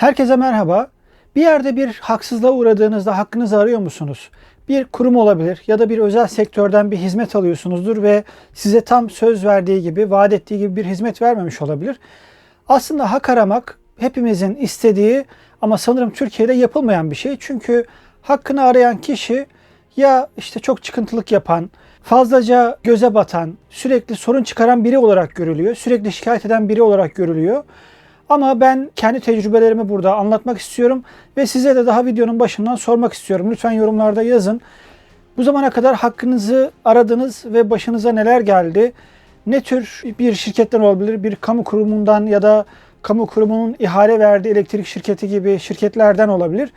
Herkese merhaba. Bir yerde bir haksızlığa uğradığınızda hakkınızı arıyor musunuz? Bir kurum olabilir ya da bir özel sektörden bir hizmet alıyorsunuzdur ve size tam söz verdiği gibi, vaat ettiği gibi bir hizmet vermemiş olabilir. Aslında hak aramak hepimizin istediği ama sanırım Türkiye'de yapılmayan bir şey. Çünkü hakkını arayan kişi ya işte çok çıkıntılık yapan, fazlaca göze batan, sürekli sorun çıkaran biri olarak görülüyor. Sürekli şikayet eden biri olarak görülüyor. Ama ben kendi tecrübelerimi burada anlatmak istiyorum ve size de daha videonun başından sormak istiyorum. Lütfen yorumlarda yazın. Bu zamana kadar hakkınızı aradınız ve başınıza neler geldi? Ne tür bir şirketten olabilir, bir kamu kurumundan ya da kamu kurumunun ihale verdiği elektrik şirketi gibi şirketlerden olabilir.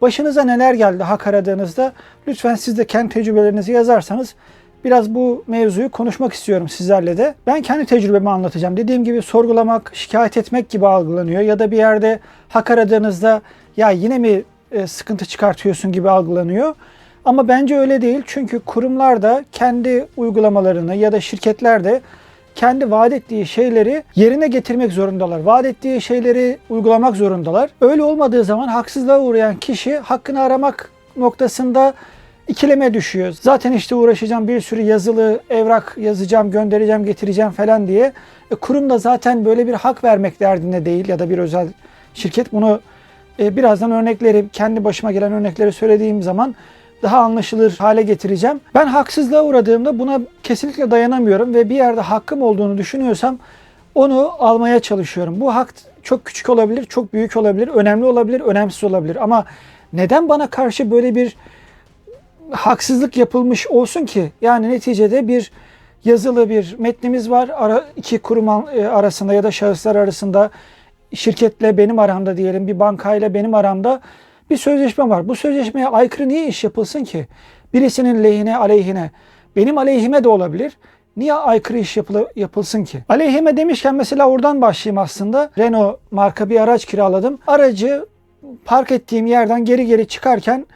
Başınıza neler geldi hak aradığınızda? Lütfen siz de kendi tecrübelerinizi yazarsanız biraz bu mevzuyu konuşmak istiyorum sizlerle de. Ben kendi tecrübemi anlatacağım. Dediğim gibi sorgulamak, şikayet etmek gibi algılanıyor ya da bir yerde hak aradığınızda ya yine mi e, sıkıntı çıkartıyorsun gibi algılanıyor. Ama bence öyle değil. Çünkü kurumlar da kendi uygulamalarını ya da şirketler de kendi vaat ettiği şeyleri yerine getirmek zorundalar. Vaat ettiği şeyleri uygulamak zorundalar. Öyle olmadığı zaman haksızlığa uğrayan kişi hakkını aramak noktasında ikileme düşüyor. Zaten işte uğraşacağım bir sürü yazılı evrak yazacağım, göndereceğim, getireceğim falan diye. E, kurum da zaten böyle bir hak vermek derdinde değil ya da bir özel şirket. Bunu e, birazdan örnekleri, kendi başıma gelen örnekleri söylediğim zaman daha anlaşılır hale getireceğim. Ben haksızlığa uğradığımda buna kesinlikle dayanamıyorum ve bir yerde hakkım olduğunu düşünüyorsam onu almaya çalışıyorum. Bu hak çok küçük olabilir, çok büyük olabilir, önemli olabilir, önemsiz olabilir. Ama neden bana karşı böyle bir haksızlık yapılmış olsun ki? Yani neticede bir yazılı bir metnimiz var. Ara, iki kurum arasında ya da şahıslar arasında şirketle benim aramda diyelim bir bankayla benim aramda bir sözleşme var. Bu sözleşmeye aykırı niye iş yapılsın ki? Birisinin lehine, aleyhine, benim aleyhime de olabilir. Niye aykırı iş yapılı, yapılsın ki? Aleyhime demişken mesela oradan başlayayım aslında. Renault marka bir araç kiraladım. Aracı park ettiğim yerden geri geri çıkarken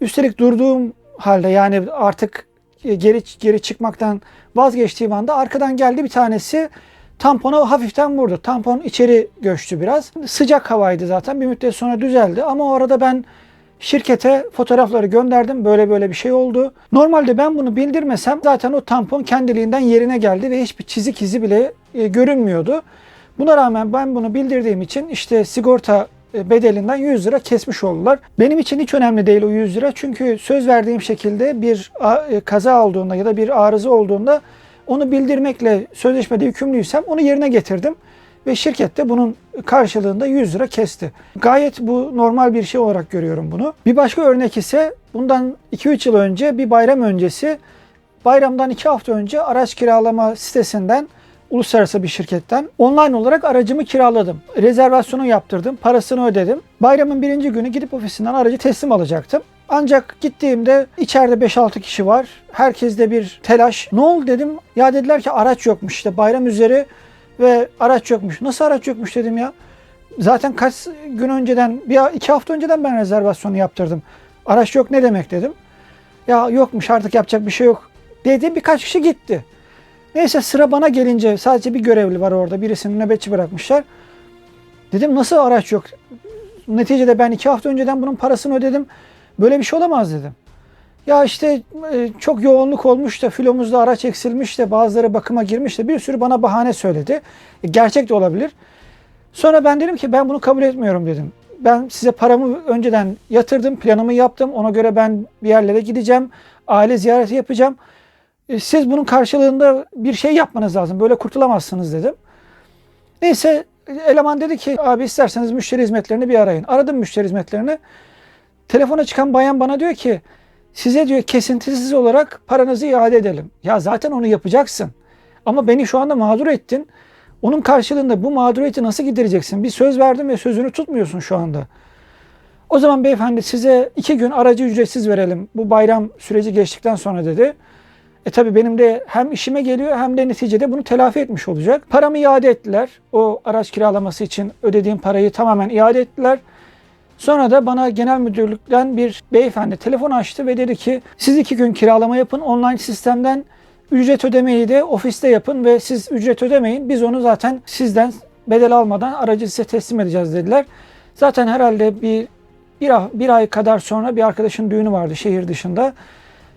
üstelik durduğum halde yani artık geri geri çıkmaktan vazgeçtiğim anda arkadan geldi bir tanesi tampona hafiften vurdu. Tampon içeri göçtü biraz. Sıcak havaydı zaten. Bir müddet sonra düzeldi. Ama o arada ben şirkete fotoğrafları gönderdim. Böyle böyle bir şey oldu. Normalde ben bunu bildirmesem zaten o tampon kendiliğinden yerine geldi ve hiçbir çizik izi bile e, görünmüyordu. Buna rağmen ben bunu bildirdiğim için işte sigorta e, bedelinden 100 lira kesmiş oldular. Benim için hiç önemli değil o 100 lira. Çünkü söz verdiğim şekilde bir e, kaza olduğunda ya da bir arıza olduğunda onu bildirmekle sözleşmede yükümlüysem onu yerine getirdim. Ve şirket de bunun karşılığında 100 lira kesti. Gayet bu normal bir şey olarak görüyorum bunu. Bir başka örnek ise bundan 2-3 yıl önce bir bayram öncesi bayramdan 2 hafta önce araç kiralama sitesinden uluslararası bir şirketten online olarak aracımı kiraladım. Rezervasyonu yaptırdım, parasını ödedim. Bayramın birinci günü gidip ofisinden aracı teslim alacaktım. Ancak gittiğimde içeride 5-6 kişi var. Herkeste bir telaş. Ne oldu dedim. Ya dediler ki araç yokmuş işte bayram üzeri ve araç yokmuş. Nasıl araç yokmuş dedim ya. Zaten kaç gün önceden, bir iki hafta önceden ben rezervasyonu yaptırdım. Araç yok ne demek dedim. Ya yokmuş artık yapacak bir şey yok dedi. Birkaç kişi gitti. Neyse sıra bana gelince sadece bir görevli var orada. Birisini nöbetçi bırakmışlar. Dedim nasıl araç yok? Neticede ben iki hafta önceden bunun parasını ödedim. Böyle bir şey olamaz dedim. Ya işte e, çok yoğunluk olmuş da filomuzda araç eksilmiş de bazıları bakıma girmiş de bir sürü bana bahane söyledi. E, gerçek de olabilir. Sonra ben dedim ki ben bunu kabul etmiyorum dedim. Ben size paramı önceden yatırdım, planımı yaptım. Ona göre ben bir yerlere gideceğim. Aile ziyareti yapacağım. E, siz bunun karşılığında bir şey yapmanız lazım. Böyle kurtulamazsınız dedim. Neyse eleman dedi ki abi isterseniz müşteri hizmetlerini bir arayın. Aradım müşteri hizmetlerini. Telefona çıkan bayan bana diyor ki size diyor kesintisiz olarak paranızı iade edelim. Ya zaten onu yapacaksın. Ama beni şu anda mağdur ettin. Onun karşılığında bu mağduriyeti nasıl gidereceksin? Bir söz verdim ve sözünü tutmuyorsun şu anda. O zaman beyefendi size iki gün aracı ücretsiz verelim. Bu bayram süreci geçtikten sonra dedi. E tabi benim de hem işime geliyor hem de neticede bunu telafi etmiş olacak. Paramı iade ettiler. O araç kiralaması için ödediğim parayı tamamen iade ettiler. Sonra da bana genel müdürlükten bir beyefendi telefon açtı ve dedi ki siz iki gün kiralama yapın online sistemden ücret ödemeyi de ofiste yapın ve siz ücret ödemeyin. Biz onu zaten sizden bedel almadan aracı size teslim edeceğiz dediler. Zaten herhalde bir, bir, ay- bir ay kadar sonra bir arkadaşın düğünü vardı şehir dışında.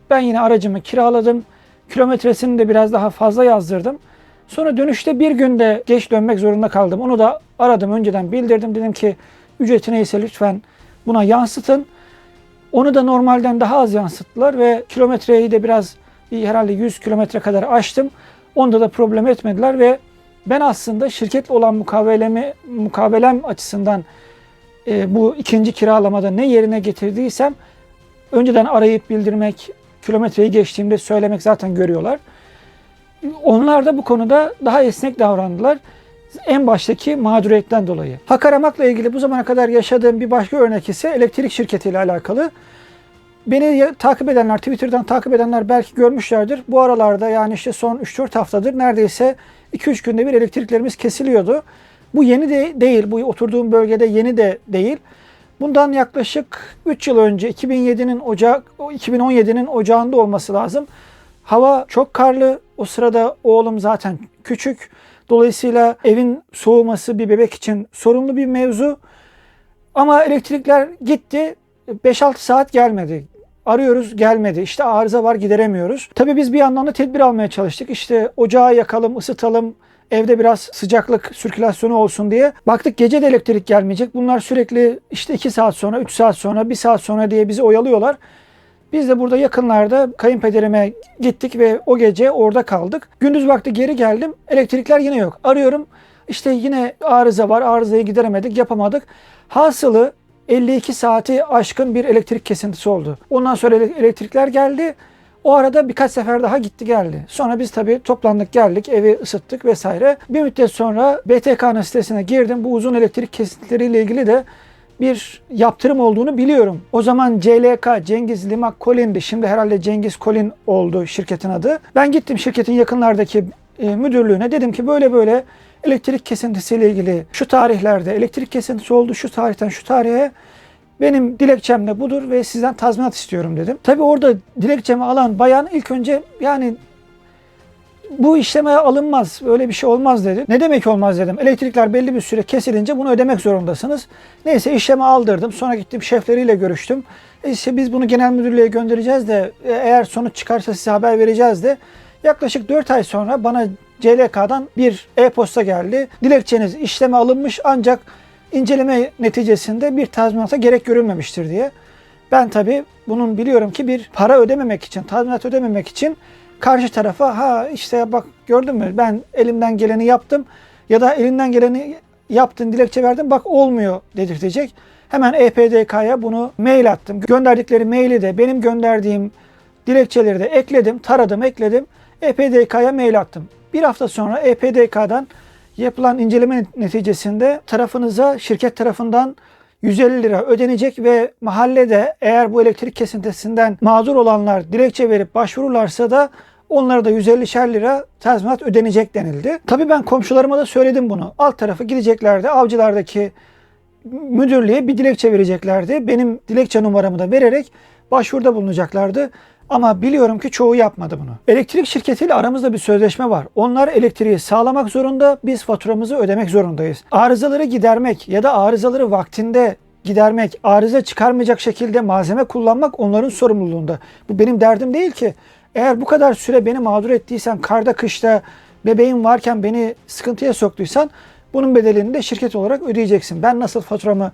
Ben yine aracımı kiraladım. Kilometresini de biraz daha fazla yazdırdım. Sonra dönüşte bir günde geç dönmek zorunda kaldım. Onu da aradım önceden bildirdim. Dedim ki ücreti neyse lütfen buna yansıtın. Onu da normalden daha az yansıttılar ve kilometreyi de biraz bir herhalde 100 kilometre kadar aştım. Onda da problem etmediler ve ben aslında şirketle olan mukavelemi, mukavelem açısından e, bu ikinci kiralamada ne yerine getirdiysem önceden arayıp bildirmek, kilometreyi geçtiğimde söylemek zaten görüyorlar. Onlar da bu konuda daha esnek davrandılar. En baştaki mağduriyetten dolayı. Hak aramakla ilgili bu zamana kadar yaşadığım bir başka örnek ise elektrik şirketiyle alakalı. Beni takip edenler, Twitter'dan takip edenler belki görmüşlerdir. Bu aralarda yani işte son 3-4 haftadır neredeyse 2-3 günde bir elektriklerimiz kesiliyordu. Bu yeni de değil, bu oturduğum bölgede yeni de değil. Bundan yaklaşık 3 yıl önce 2007'nin Ocak 2017'nin ocağında olması lazım. Hava çok karlı. O sırada oğlum zaten küçük. Dolayısıyla evin soğuması bir bebek için sorunlu bir mevzu. Ama elektrikler gitti. 5-6 saat gelmedi. Arıyoruz gelmedi. İşte arıza var gideremiyoruz. Tabii biz bir yandan da tedbir almaya çalıştık. İşte ocağı yakalım, ısıtalım. Evde biraz sıcaklık sirkülasyonu olsun diye. Baktık gece de elektrik gelmeyecek. Bunlar sürekli işte 2 saat sonra, 3 saat sonra, 1 saat sonra diye bizi oyalıyorlar. Biz de burada yakınlarda kayınpederime gittik ve o gece orada kaldık. Gündüz vakti geri geldim. Elektrikler yine yok. Arıyorum. İşte yine arıza var. Arızayı gideremedik, yapamadık. Hasılı 52 saati aşkın bir elektrik kesintisi oldu. Ondan sonra ele- elektrikler geldi. O arada birkaç sefer daha gitti geldi. Sonra biz tabii toplandık geldik, evi ısıttık vesaire. Bir müddet sonra BTK'nın sitesine girdim. Bu uzun elektrik kesintileriyle ilgili de bir yaptırım olduğunu biliyorum. O zaman CLK, Cengiz Limak Colin'di. Şimdi herhalde Cengiz Colin oldu şirketin adı. Ben gittim şirketin yakınlardaki e, müdürlüğüne. Dedim ki böyle böyle elektrik kesintisiyle ilgili şu tarihlerde elektrik kesintisi oldu. Şu tarihten şu tarihe benim dilekçem de budur ve sizden tazminat istiyorum dedim. Tabi orada dilekçemi alan bayan ilk önce yani bu işleme alınmaz, öyle bir şey olmaz dedi. Ne demek olmaz dedim. Elektrikler belli bir süre kesilince bunu ödemek zorundasınız. Neyse işlemi aldırdım. Sonra gittim şefleriyle görüştüm. E işte biz bunu genel müdürlüğe göndereceğiz de e, eğer sonuç çıkarsa size haber vereceğiz de yaklaşık 4 ay sonra bana CLK'dan bir e-posta geldi. Dilekçeniz işleme alınmış ancak inceleme neticesinde bir tazminata gerek görülmemiştir diye. Ben tabii bunun biliyorum ki bir para ödememek için, tazminat ödememek için karşı tarafa ha işte bak gördün mü ben elimden geleni yaptım ya da elinden geleni yaptın dilekçe verdin bak olmuyor dedirtecek. Hemen EPDK'ya bunu mail attım. Gönderdikleri maili de benim gönderdiğim dilekçeleri de ekledim, taradım, ekledim. EPDK'ya mail attım. Bir hafta sonra EPDK'dan yapılan inceleme neticesinde tarafınıza şirket tarafından 150 lira ödenecek ve mahallede eğer bu elektrik kesintisinden mağdur olanlar dilekçe verip başvururlarsa da onlara da 150'şer lira tazminat ödenecek denildi. Tabii ben komşularıma da söyledim bunu. Alt tarafı gideceklerdi. Avcılardaki müdürlüğe bir dilekçe vereceklerdi. Benim dilekçe numaramı da vererek başvuruda bulunacaklardı. Ama biliyorum ki çoğu yapmadı bunu. Elektrik şirketiyle aramızda bir sözleşme var. Onlar elektriği sağlamak zorunda, biz faturamızı ödemek zorundayız. Arızaları gidermek ya da arızaları vaktinde gidermek, arıza çıkarmayacak şekilde malzeme kullanmak onların sorumluluğunda. Bu benim derdim değil ki. Eğer bu kadar süre beni mağdur ettiysen, karda kışta bebeğim varken beni sıkıntıya soktuysan bunun bedelini de şirket olarak ödeyeceksin. Ben nasıl faturamı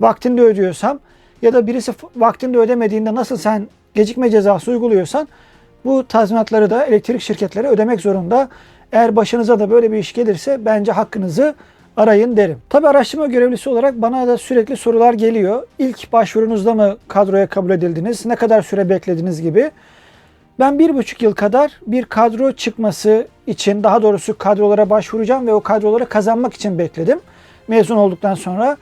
vaktinde ödüyorsam ya da birisi vaktinde ödemediğinde nasıl sen gecikme cezası uyguluyorsan bu tazminatları da elektrik şirketleri ödemek zorunda. Eğer başınıza da böyle bir iş gelirse bence hakkınızı arayın derim. Tabi araştırma görevlisi olarak bana da sürekli sorular geliyor. İlk başvurunuzda mı kadroya kabul edildiniz? Ne kadar süre beklediniz gibi. Ben bir buçuk yıl kadar bir kadro çıkması için daha doğrusu kadrolara başvuracağım ve o kadroları kazanmak için bekledim. Mezun olduktan sonra.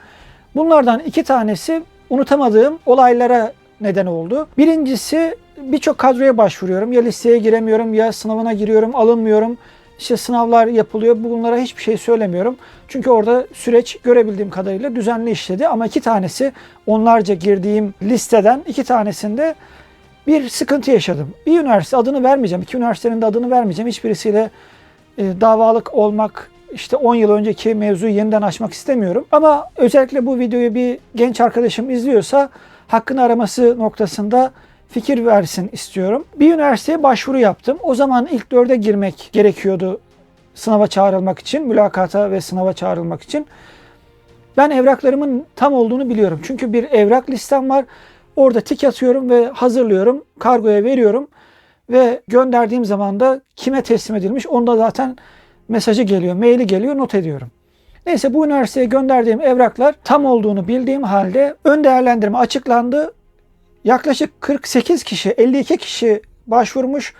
Bunlardan iki tanesi unutamadığım olaylara neden oldu. Birincisi birçok kadroya başvuruyorum. Ya listeye giremiyorum ya sınavına giriyorum alınmıyorum. İşte sınavlar yapılıyor. Bunlara hiçbir şey söylemiyorum. Çünkü orada süreç görebildiğim kadarıyla düzenli işledi. Ama iki tanesi onlarca girdiğim listeden iki tanesinde bir sıkıntı yaşadım. Bir üniversite adını vermeyeceğim. iki üniversitenin de adını vermeyeceğim. Hiçbirisiyle e, davalık olmak işte 10 yıl önceki mevzuyu yeniden açmak istemiyorum. Ama özellikle bu videoyu bir genç arkadaşım izliyorsa hakkını araması noktasında fikir versin istiyorum. Bir üniversiteye başvuru yaptım. O zaman ilk dörde girmek gerekiyordu sınava çağrılmak için, mülakata ve sınava çağrılmak için. Ben evraklarımın tam olduğunu biliyorum. Çünkü bir evrak listem var. Orada tik atıyorum ve hazırlıyorum. Kargoya veriyorum. Ve gönderdiğim zaman da kime teslim edilmiş onda zaten mesajı geliyor, maili geliyor, not ediyorum. Neyse bu üniversiteye gönderdiğim evraklar tam olduğunu bildiğim halde ön değerlendirme açıklandı. Yaklaşık 48 kişi, 52 kişi başvurmuş.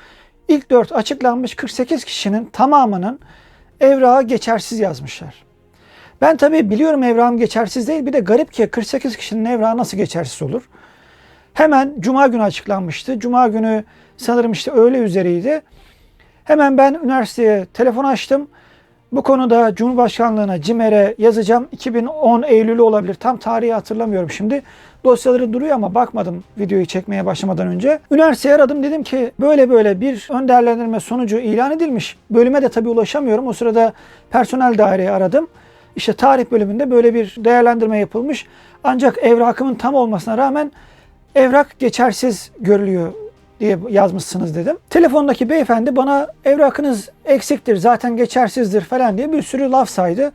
İlk 4 açıklanmış 48 kişinin tamamının evrağı geçersiz yazmışlar. Ben tabii biliyorum evrağım geçersiz değil. Bir de garip ki 48 kişinin evrağı nasıl geçersiz olur? Hemen Cuma günü açıklanmıştı. Cuma günü sanırım işte öğle üzeriydi. Hemen ben üniversiteye telefon açtım. Bu konuda Cumhurbaşkanlığına, CİMER'e yazacağım. 2010 Eylül'ü olabilir. Tam tarihi hatırlamıyorum şimdi. Dosyaları duruyor ama bakmadım videoyu çekmeye başlamadan önce. Üniversiteye aradım. Dedim ki böyle böyle bir ön değerlendirme sonucu ilan edilmiş. Bölüme de tabii ulaşamıyorum. O sırada personel daireyi aradım. İşte tarih bölümünde böyle bir değerlendirme yapılmış. Ancak evrakımın tam olmasına rağmen evrak geçersiz görülüyor diye yazmışsınız dedim. Telefondaki beyefendi bana evrakınız eksiktir zaten geçersizdir falan diye bir sürü laf saydı.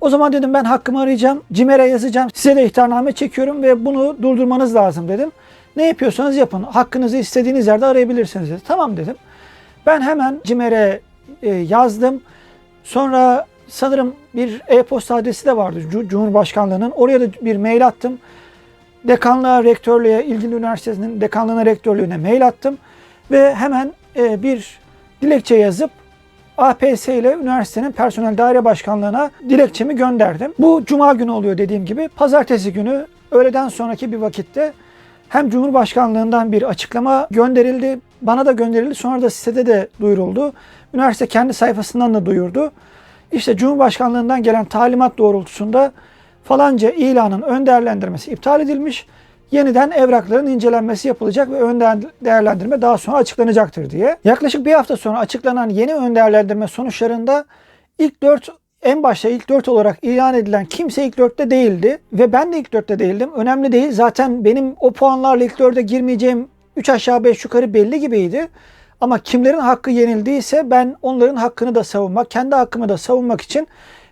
O zaman dedim ben hakkımı arayacağım. CİMER'e yazacağım. Size de ihtarname çekiyorum ve bunu durdurmanız lazım dedim. Ne yapıyorsanız yapın. Hakkınızı istediğiniz yerde arayabilirsiniz dedi. Tamam dedim. Ben hemen CİMER'e e, yazdım. Sonra sanırım bir e-posta adresi de vardı Cumhurbaşkanlığının. Oraya da bir mail attım. Dekanlığa, rektörlüğe, ilgili üniversitesinin dekanlığına, rektörlüğüne mail attım. Ve hemen e, bir dilekçe yazıp APS ile üniversitenin personel daire başkanlığına dilekçemi gönderdim. Bu cuma günü oluyor dediğim gibi. Pazartesi günü öğleden sonraki bir vakitte hem Cumhurbaşkanlığından bir açıklama gönderildi, bana da gönderildi. Sonra da sitede de duyuruldu. Üniversite kendi sayfasından da duyurdu. İşte Cumhurbaşkanlığından gelen talimat doğrultusunda falanca ilanın ön değerlendirmesi iptal edilmiş. Yeniden evrakların incelenmesi yapılacak ve ön değerlendirme daha sonra açıklanacaktır diye. Yaklaşık bir hafta sonra açıklanan yeni ön değerlendirme sonuçlarında ilk 4 en başta ilk 4 olarak ilan edilen kimse ilk 4'te değildi ve ben de ilk 4'te değildim. Önemli değil. Zaten benim o puanlarla ilk 4'e girmeyeceğim 3 aşağı 5 yukarı belli gibiydi. Ama kimlerin hakkı yenildiyse ben onların hakkını da savunmak, kendi hakkımı da savunmak için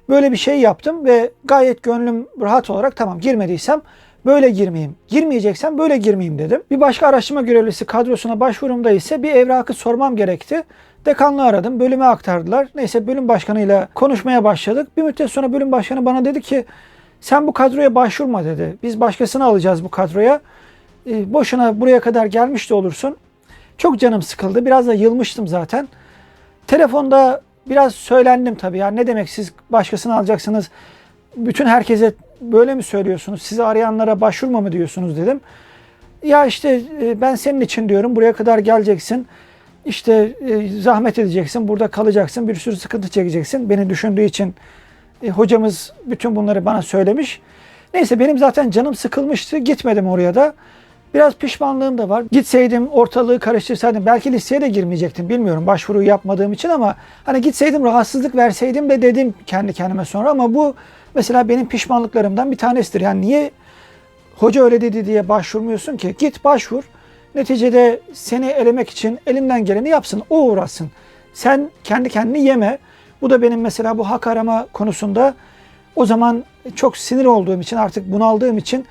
böyle bir şey yaptım ve gayet gönlüm rahat olarak tamam girmediysem böyle girmeyeyim. Girmeyeceksem böyle girmeyeyim dedim. Bir başka araştırma görevlisi kadrosuna başvurumda ise bir evrakı sormam gerekti. Dekanlığı aradım. Bölüme aktardılar. Neyse bölüm başkanıyla konuşmaya başladık. Bir müddet sonra bölüm başkanı bana dedi ki sen bu kadroya başvurma dedi. Biz başkasını alacağız bu kadroya. E, boşuna buraya kadar gelmiş de olursun. Çok canım sıkıldı. Biraz da yılmıştım zaten. Telefonda biraz söylendim tabii. Yani ne demek siz başkasını alacaksınız? Bütün herkese böyle mi söylüyorsunuz? Sizi arayanlara başvurma mı diyorsunuz dedim. Ya işte e, ben senin için diyorum. Buraya kadar geleceksin. İşte e, zahmet edeceksin. Burada kalacaksın. Bir sürü sıkıntı çekeceksin. Beni düşündüğü için e, hocamız bütün bunları bana söylemiş. Neyse benim zaten canım sıkılmıştı. Gitmedim oraya da. Biraz pişmanlığım da var. Gitseydim ortalığı karıştırsaydım belki listeye de girmeyecektim bilmiyorum başvuruyu yapmadığım için ama hani gitseydim rahatsızlık verseydim de dedim kendi kendime sonra ama bu mesela benim pişmanlıklarımdan bir tanesidir. Yani niye hoca öyle dedi diye başvurmuyorsun ki? Git başvur. Neticede seni elemek için elinden geleni yapsın. O uğraşsın. Sen kendi kendini yeme. Bu da benim mesela bu hak arama konusunda o zaman çok sinir olduğum için artık bunaldığım için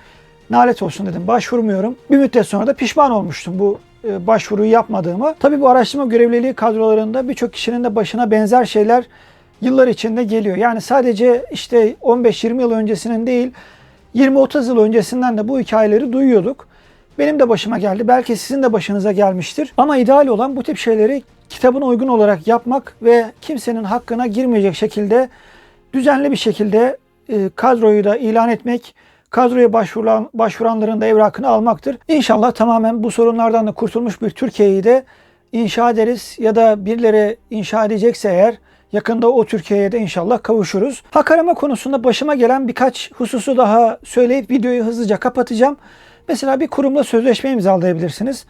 nalet olsun dedim. Başvurmuyorum. Bir müddet sonra da pişman olmuştum bu e, başvuruyu yapmadığımı. Tabii bu araştırma görevliliği kadrolarında birçok kişinin de başına benzer şeyler yıllar içinde geliyor. Yani sadece işte 15-20 yıl öncesinin değil 20-30 yıl öncesinden de bu hikayeleri duyuyorduk. Benim de başıma geldi. Belki sizin de başınıza gelmiştir. Ama ideal olan bu tip şeyleri kitabına uygun olarak yapmak ve kimsenin hakkına girmeyecek şekilde düzenli bir şekilde e, kadroyu da ilan etmek, kadroya başvuran, başvuranların da evrakını almaktır. İnşallah tamamen bu sorunlardan da kurtulmuş bir Türkiye'yi de inşa ederiz ya da birileri inşa edecekse eğer yakında o Türkiye'ye de inşallah kavuşuruz. Hak arama konusunda başıma gelen birkaç hususu daha söyleyip videoyu hızlıca kapatacağım. Mesela bir kurumla sözleşme imzalayabilirsiniz.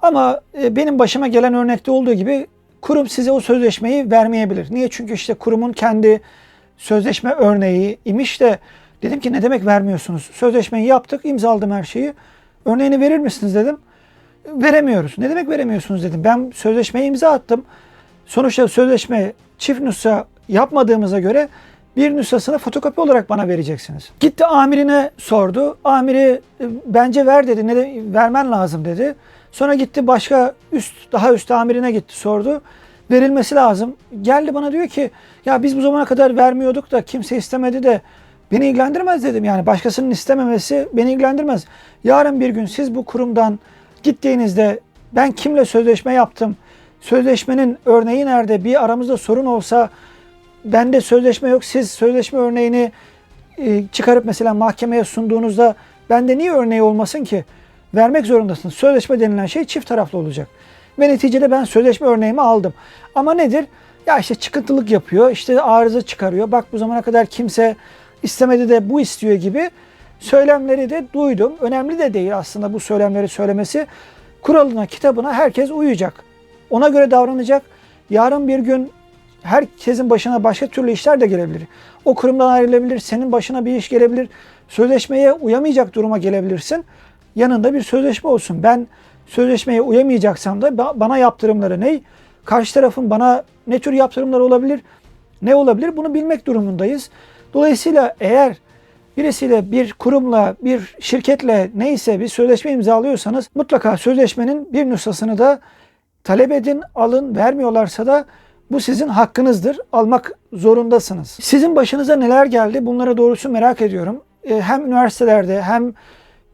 Ama e, benim başıma gelen örnekte olduğu gibi kurum size o sözleşmeyi vermeyebilir. Niye? Çünkü işte kurumun kendi sözleşme örneği imiş de dedim ki ne demek vermiyorsunuz? Sözleşmeyi yaptık, imzaladım her şeyi. Örneğini verir misiniz dedim. Veremiyoruz. Ne demek veremiyorsunuz dedim. Ben sözleşmeye imza attım. Sonuçta sözleşme çift nüsha yapmadığımıza göre bir nüshasını fotokopi olarak bana vereceksiniz. Gitti amirine sordu. Amiri e, bence ver dedi. Ne de, vermen lazım dedi. Sonra gitti başka üst daha üst amirine gitti sordu. Verilmesi lazım. Geldi bana diyor ki ya biz bu zamana kadar vermiyorduk da kimse istemedi de beni ilgilendirmez dedim. Yani başkasının istememesi beni ilgilendirmez. Yarın bir gün siz bu kurumdan gittiğinizde ben kimle sözleşme yaptım? Sözleşmenin örneği nerede? Bir aramızda sorun olsa bende sözleşme yok. Siz sözleşme örneğini e, çıkarıp mesela mahkemeye sunduğunuzda bende niye örneği olmasın ki? Vermek zorundasınız. Sözleşme denilen şey çift taraflı olacak. Ve neticede ben sözleşme örneğimi aldım. Ama nedir? Ya işte çıkıntılık yapıyor, işte arıza çıkarıyor. Bak bu zamana kadar kimse istemedi de bu istiyor gibi söylemleri de duydum. Önemli de değil aslında bu söylemleri söylemesi. Kuralına, kitabına herkes uyacak. Ona göre davranacak. Yarın bir gün herkesin başına başka türlü işler de gelebilir. O kurumdan ayrılabilir, senin başına bir iş gelebilir. Sözleşmeye uyamayacak duruma gelebilirsin. Yanında bir sözleşme olsun. Ben sözleşmeye uyamayacaksam da ba- bana yaptırımları ne? Karşı tarafın bana ne tür yaptırımları olabilir? Ne olabilir? Bunu bilmek durumundayız. Dolayısıyla eğer birisiyle bir kurumla, bir şirketle neyse bir sözleşme imzalıyorsanız mutlaka sözleşmenin bir nüshasını da talep edin, alın. Vermiyorlarsa da bu sizin hakkınızdır. Almak zorundasınız. Sizin başınıza neler geldi? Bunlara doğrusu merak ediyorum. E, Hem üniversitelerde hem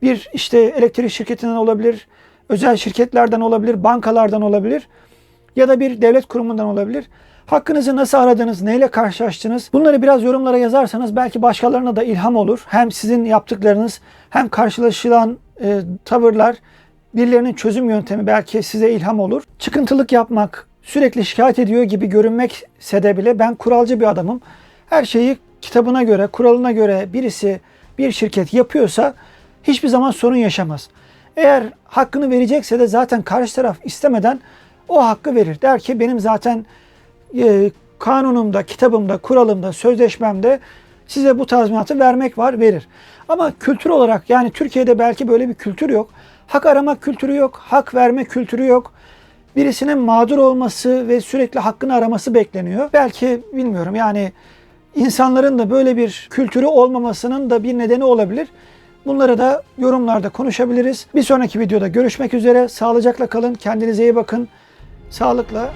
bir işte elektrik şirketinden olabilir, özel şirketlerden olabilir, bankalardan olabilir ya da bir devlet kurumundan olabilir. Hakkınızı nasıl aradınız, neyle karşılaştınız? Bunları biraz yorumlara yazarsanız belki başkalarına da ilham olur. Hem sizin yaptıklarınız hem karşılaşılan e, tavırlar, birilerinin çözüm yöntemi belki size ilham olur. Çıkıntılık yapmak, sürekli şikayet ediyor gibi görünmekse de bile ben kuralcı bir adamım. Her şeyi kitabına göre, kuralına göre birisi, bir şirket yapıyorsa hiçbir zaman sorun yaşamaz. Eğer hakkını verecekse de zaten karşı taraf istemeden o hakkı verir. Der ki benim zaten e, kanunumda, kitabımda, kuralımda, sözleşmemde size bu tazminatı vermek var, verir. Ama kültür olarak yani Türkiye'de belki böyle bir kültür yok. Hak arama kültürü yok, hak verme kültürü yok. Birisinin mağdur olması ve sürekli hakkını araması bekleniyor. Belki bilmiyorum yani insanların da böyle bir kültürü olmamasının da bir nedeni olabilir. Bunları da yorumlarda konuşabiliriz. Bir sonraki videoda görüşmek üzere. Sağlıcakla kalın. Kendinize iyi bakın. Sağlıkla